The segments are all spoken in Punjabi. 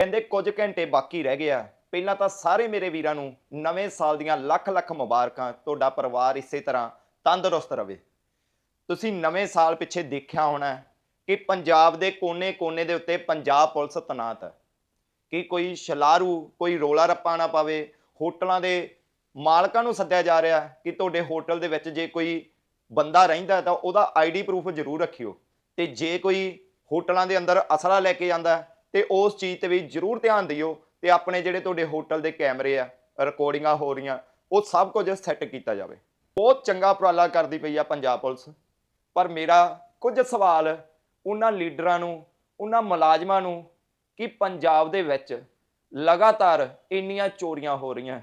ਕਹਿੰਦੇ ਕੁਝ ਘੰਟੇ ਬਾਕੀ ਰਹਿ ਗਿਆ। ਪਹਿਲਾਂ ਤਾਂ ਸਾਰੇ ਮੇਰੇ ਵੀਰਾਂ ਨੂੰ ਨਵੇਂ ਸਾਲ ਦੀਆਂ ਲੱਖ ਲੱਖ ਮੁਬਾਰਕਾਂ, ਤੁਹਾਡਾ ਪਰਿਵਾਰ ਇਸੇ ਤਰ੍ਹਾਂ ਤੰਦਰੁਸਤ ਰਹੇ ਤੁਸੀਂ ਨਵੇਂ ਸਾਲ ਪਿੱਛੇ ਦੇਖਿਆ ਹੋਣਾ ਕਿ ਪੰਜਾਬ ਦੇ ਕੋਨੇ-ਕੋਨੇ ਦੇ ਉੱਤੇ ਪੰਜਾਬ ਪੁਲਿਸ ਤੈਨਾਤ ਹੈ। ਕਿ ਕੋਈ ਸ਼ਲਾਰੂ, ਕੋਈ ਰੋਲਾ ਰੱਪਾ ਨਾ ਪਾਵੇ, ਹੋਟਲਾਂ ਦੇ ਮਾਲਕਾਂ ਨੂੰ ਸੱਦਿਆ ਜਾ ਰਿਹਾ ਕਿ ਤੁਹਾਡੇ ਹੋਟਲ ਦੇ ਵਿੱਚ ਜੇ ਕੋਈ ਬੰਦਾ ਰਹਿੰਦਾ ਤਾਂ ਉਹਦਾ ਆਈਡੀ ਪ੍ਰੂਫ ਜ਼ਰੂਰ ਰੱਖਿਓ। ਤੇ ਜੇ ਕੋਈ ਹੋਟਲਾਂ ਦੇ ਅੰਦਰ ਅਸਲਾ ਲੈ ਕੇ ਜਾਂਦਾ ਤੇ ਉਸ ਚੀਜ਼ ਤੇ ਵੀ ਜ਼ਰੂਰ ਧਿਆਨ ਦਿਓ ਤੇ ਆਪਣੇ ਜਿਹੜੇ ਤੁਹਾਡੇ ਹੋਟਲ ਦੇ ਕੈਮਰੇ ਆ ਰਿਕਾਰਡਿੰਗਾਂ ਹੋ ਰਹੀਆਂ, ਉਹ ਸਭ ਕੁਝ ਸੈੱਟ ਕੀਤਾ ਜਾਵੇ। ਬਹੁਤ ਚੰਗਾ ਉਪਰਾਲਾ ਕਰਦੀ ਪਈ ਆ ਪੰਜਾਬ ਪੁਲਿਸ, ਪਰ ਮੇਰਾ ਕੁਝ ਸਵਾਲ ਉਹਨਾਂ ਲੀਡਰਾਂ ਨੂੰ, ਉਹਨਾਂ ਮੁਲਾਜ਼ਮਾਂ ਨੂੰ ਕਿ ਪੰਜਾਬ ਦੇ ਵਿੱਚ ਲਗਾਤਾਰ ਇੰਨੀਆਂ ਚੋਰੀਆਂ ਹੋ ਰਹੀਆਂ,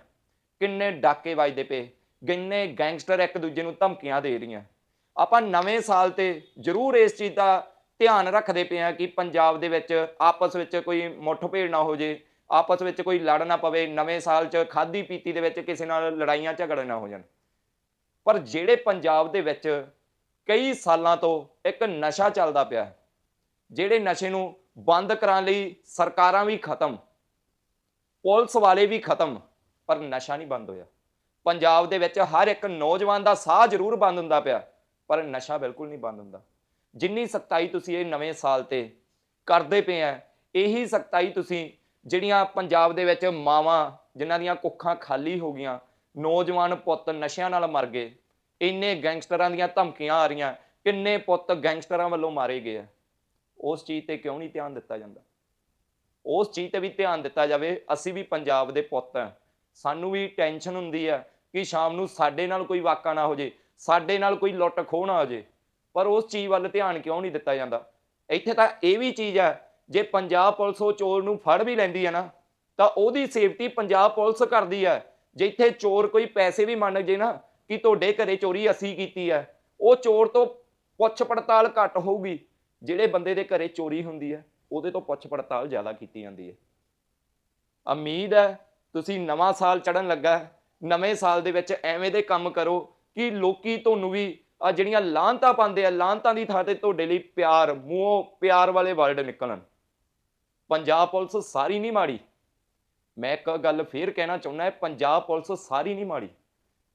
ਕਿੰਨੇ ਡਾਕੇ ਵੱਜਦੇ ਪਏ, ਕਿੰਨੇ ਗੈਂਗਸਟਰ ਇੱਕ ਦੂਜੇ ਨੂੰ ਧਮਕੀਆਂ ਦੇ ਰਹੀਆਂ। ਆਪਾਂ ਨਵੇਂ ਸਾਲ ਤੇ ਜ਼ਰੂਰ ਇਸ ਚੀਜ਼ ਦਾ ਧਿਆਨ ਰੱਖਦੇ ਪਏ ਆ ਕਿ ਪੰਜਾਬ ਦੇ ਵਿੱਚ ਆਪਸ ਵਿੱਚ ਕੋਈ ਮੁੱਠਭੇੜ ਨਾ ਹੋ ਜੇ ਆਪਸ ਵਿੱਚ ਕੋਈ ਲੜ ਨਾ ਪਵੇ ਨਵੇਂ ਸਾਲ 'ਚ ਖਾਦੀ ਪੀਤੀ ਦੇ ਵਿੱਚ ਕਿਸੇ ਨਾਲ ਲੜਾਈਆਂ ਝਗੜੇ ਨਾ ਹੋ ਜਾਣ। ਪਰ ਜਿਹੜੇ ਪੰਜਾਬ ਦੇ ਵਿੱਚ ਕਈ ਸਾਲਾਂ ਤੋਂ ਇੱਕ ਨਸ਼ਾ ਚੱਲਦਾ ਪਿਆ ਹੈ, ਜਿਹੜੇ ਨਸ਼ੇ ਨੂੰ ਬੰਦ ਕਰਾਉਣ ਲਈ ਸਰਕਾਰਾਂ ਵੀ ਖਤਮ ਪੁਲਿਸ ਵਾਲੇ ਵੀ ਖਤਮ ਪਰ ਨਸ਼ਾ ਨਹੀਂ ਬੰਦ ਹੋਇਆ। ਪੰਜਾਬ ਦੇ ਵਿੱਚ ਹਰ ਇੱਕ ਨੌਜਵਾਨ ਦਾ ਸਾਹ ਜ਼ਰੂਰ ਬੰਦ ਹੁੰਦਾ ਪਿਆ ਪਰ ਨਸ਼ਾ ਬਿਲਕੁਲ ਨਹੀਂ ਬੰਦ ਹੁੰਦਾ। ਜਿੰਨੀ ਸਖਤਾਈ ਤੁਸੀਂ ਇਹ ਨਵੇਂ ਸਾਲ ਤੇ ਕਰਦੇ ਪਏ ਆ, ਇਹੀ ਸਖਤਾਈ ਤੁਸੀਂ ਜਿਹੜੀਆਂ ਪੰਜਾਬ ਦੇ ਵਿੱਚ ਮਾਵਾਂ ਜਿਨ੍ਹਾਂ ਦੀਆਂ ਕੁੱਖਾਂ ਖਾਲੀ ਹੋ ਗਈਆਂ, ਨੌਜਵਾਨ ਪੁੱਤ ਨਸ਼ਿਆਂ ਨਾਲ ਮਰ ਗਏ, ਇੰਨੇ ਗੈਂਗਸਟਰਾਂ ਦੀਆਂ ਧਮਕੀਆਂ ਆ ਰਹੀਆਂ, ਕਿੰਨੇ ਪੁੱਤ ਗੈਂਗਸਟਰਾਂ ਵੱਲੋਂ ਮਾਰੇ ਗਏ ਆ। ਉਸ ਚੀਜ਼ ਤੇ ਕਿਉਂ ਨਹੀਂ ਧਿਆਨ ਦਿੱਤਾ ਜਾਂਦਾ? ਉਸ ਚੀਜ਼ ਤੇ ਵੀ ਧਿਆਨ ਦਿੱਤਾ ਜਾਵੇ, ਅਸੀਂ ਵੀ ਪੰਜਾਬ ਦੇ ਪੁੱਤ ਆ। ਸਾਨੂੰ ਵੀ ਟੈਨਸ਼ਨ ਹੁੰਦੀ ਆ ਕਿ ਸ਼ਾਮ ਨੂੰ ਸਾਡੇ ਨਾਲ ਕੋਈ ਵਾਕਾ ਨਾ ਹੋ ਜੇ, ਸਾਡੇ ਨਾਲ ਕੋਈ ਲੁੱਟ ਖੋਹ ਨਾ ਹੋ ਜੇ। ਪਰ ਉਸ ਚੀਜ਼ ਵੱਲ ਧਿਆਨ ਕਿਉਂ ਨਹੀਂ ਦਿੱਤਾ ਜਾਂਦਾ? ਇੱਥੇ ਤਾਂ ਇਹ ਵੀ ਚੀਜ਼ ਹੈ, ਜੇ ਪੰਜਾਬ ਪੁਲਿਸ ਉਹ ਚੋਰ ਨੂੰ ਫੜ ਵੀ ਲੈਂਦੀ ਹੈ ਨਾ, ਤਾਂ ਉਹਦੀ ਸੇਫਟੀ ਪੰਜਾਬ ਪੁਲਿਸ ਕਰਦੀ ਹੈ। ਜੇ ਇੱਥੇ ਚੋਰ ਕੋਈ ਪੈਸੇ ਵੀ ਮੰਨ ਜੇ ਨਾ ਕਿ ਤੁਹਾਡੇ ਘਰੇ ਚੋਰੀ ਅਸੀਂ ਕੀਤੀ ਹੈ, ਉਹ ਚੋਰ ਤੋਂ ਪੁੱਛ ਪੜਤਾਲ ਘੱਟ ਹੋਊਗੀ। ਜਿਹੜੇ ਬੰਦੇ ਦੇ ਘਰੇ ਚੋਰੀ ਹੁੰਦੀ ਹੈ, ਉਹਦੇ ਤੋਂ ਪੁੱਛ ਪੜਤਾਲ ਜ਼ਿਆਦਾ ਕੀਤੀ ਜਾਂਦੀ ਹੈ। ਉਮੀਦ ਹੈ, ਤੁਸੀਂ ਨਵਾਂ ਸਾਲ ਚੜਨ ਲੱਗਾ ਨਵੇਂ ਸਾਲ ਦੇ ਵਿੱਚ ਐਵੇਂ ਦੇ ਕੰਮ ਕਰੋ ਕਿ ਲੋਕੀ ਤੁਹਾਨੂੰ ਵੀ ਆ ਜਿਹੜੀਆਂ ਲਾਂਤਾਂ ਪਾਉਂਦੇ ਆ ਲਾਂਤਾਂ ਦੀ ਥਾਂ ਤੇ ਤੁਹਾਡੇ ਲਈ ਪਿਆਰ, ਮੂੰਹੋਂ ਪਿਆਰ ਵਾਲੇ ਵਰਡ ਨਿਕਲਣ। ਪੰਜਾਬ ਪੁਲਿਸ ਸਾਰੀ ਨਹੀਂ ਮਾੜੀ। ਮੈਂ ਇੱਕ ਗੱਲ ਫੇਰ ਕਹਿਣਾ ਚਾਹੁੰਦਾ ਹੈ, ਪੰਜਾਬ ਪੁਲਿਸ ਸਾਰੀ ਨਹੀਂ ਮਾੜੀ।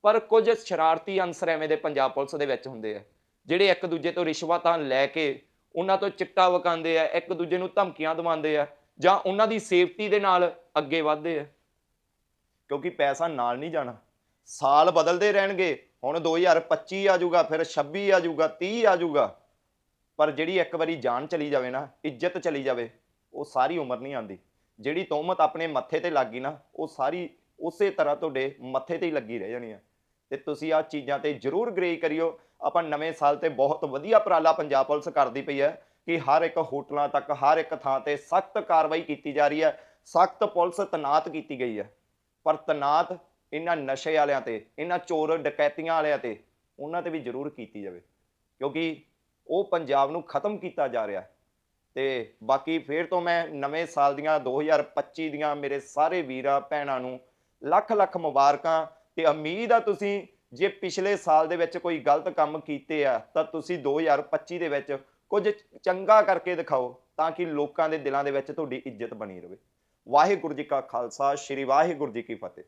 ਪਰ ਕੁਝ ਸ਼ਰਾਰਤੀ ਅੰਸਰ ਐਵੇਂ ਦੇ ਪੰਜਾਬ ਪੁਲਿਸ ਦੇ ਵਿੱਚ ਹੁੰਦੇ ਆ, ਜਿਹੜੇ ਇੱਕ ਦੂਜੇ ਤੋਂ ਰਿਸ਼ਵਤਾਂ ਲੈ ਕੇ ਉਹਨਾਂ ਤੋਂ ਚਿੱਟਾ ਵਕਾਉਂਦੇ ਆ, ਇੱਕ ਦੂਜੇ ਨੂੰ ਧਮਕੀਆਂ ਦਿਵਾਉਂਦੇ ਆ, ਜਾਂ ਉਹਨਾਂ ਦੀ ਸੇਫਟੀ ਦੇ ਨਾਲ ਅੱਗੇ ਵਧਦੇ ਆ। ਕਿਉਂਕਿ ਪੈਸਾ ਨਾਲ ਨਹੀਂ ਜਾਣਾ। ਸਾਲ ਬਦਲਦੇ ਰਹਿਣਗੇ ਹੁਣ 2025 ਆ ਜਾਊਗਾ ਫਿਰ 26 ਆ ਜਾਊਗਾ 30 ਆ ਜਾਊਗਾ ਪਰ ਜਿਹੜੀ ਇੱਕ ਵਾਰੀ ਜਾਨ ਚਲੀ ਜਾਵੇ ਨਾ, ਇੱਜ਼ਤ ਚਲੀ ਜਾਵੇ, ਉਹ ਸਾਰੀ ਉਮਰ ਨਹੀਂ ਆਉਂਦੀ। ਜਿਹੜੀ ਤੋਹਮਤ ਆਪਣੇ ਮੱਥੇ ਤੇ ਲੱਗੀ ਨਾ, ਉਹ ਸਾਰੀ ਉਸੇ ਤਰ੍ਹਾਂ ਤੁਹਾਡੇ ਮੱਥੇ ਤੇ ਹੀ ਲੱਗੀ ਰਹਿ ਜਾਣੀ ਆ। ਤੇ ਤੁਸੀਂ ਆਹ ਚੀਜ਼ਾਂ ਤੇ ਜ਼ਰੂਰ ਗ੍ਰੇ ਕਰਿਓ। ਆਪਾਂ ਨਵੇਂ ਸਾਲ ਤੇ ਬਹੁਤ ਵਧੀਆ ਉਪਰਾਲਾ ਪੰਜਾਬ ਪੁਲਿਸ ਕਰਦੀ ਪਈ ਹੈ ਕਿ ਹਰ ਇੱਕ ਹੋਟਲਾਂ ਤੱਕ, ਹਰ ਇੱਕ ਥਾਂ ਤੇ ਸਖਤ ਕਾਰਵਾਈ ਕੀਤੀ ਜਾ ਰਹੀ ਹੈ। ਸਖਤ ਪੁਲਿਸ ਤਨਾਤ ਕੀਤੀ ਗਈ ਹੈ। ਪਰ ਤਨਾਤ ਇਹਨਾਂ ਨਸ਼ੇ ਵਾਲਿਆਂ ਤੇ, ਇਹਨਾਂ ਚੋਰ ਡਕੈਤੀਆਂ ਵਾਲਿਆਂ ਤੇ ਉਹਨਾਂ ਤੇ ਵੀ ਜ਼ਰੂਰ ਕੀਤੀ ਜਾਵੇ। ਕਿਉਂਕਿ ਉਹ ਪੰਜਾਬ ਨੂੰ ਖਤਮ ਕੀਤਾ ਜਾ ਰਿਹਾ ਹੈ। ਤੇ ਬਾਕੀ ਫੇਰ ਤੋਂ ਮੈਂ ਨਵੇਂ ਸਾਲ ਦੀਆਂ 2025 ਦੀਆਂ ਮੇਰੇ ਸਾਰੇ ਵੀਰਾਂ, ਭੈਣਾਂ ਨੂੰ ਲੱਖ ਲੱਖ ਮੁਬਾਰਕਾਂ ਤੇ ਉਮੀਦ ਆ ਤੁਸੀਂ ਜੇ ਪਿਛਲੇ ਸਾਲ ਦੇ ਵਿੱਚ ਕੋਈ ਗਲਤ ਕੰਮ ਕੀਤੇ ਆ, ਤਾਂ ਤੁਸੀਂ 2025 ਦੇ ਵਿੱਚ ਕੁਝ ਚੰਗਾ ਕਰਕੇ ਦਿਖਾਓ ਤਾਂ ਕਿ ਲੋਕਾਂ ਦੇ ਦਿਲਾਂ ਦੇ ਵਿੱਚ ਤੁਹਾਡੀ ਇੱਜ਼ਤ ਬਣੀ ਰਹੇ। ਵਾਹਿਗੁਰੂ ਜੀ ਕਾ ਖਾਲਸਾ, ਸ੍ਰੀ ਵਾਹਿਗੁਰੂ ਜੀ ਕੀ ਫਤਿਹ।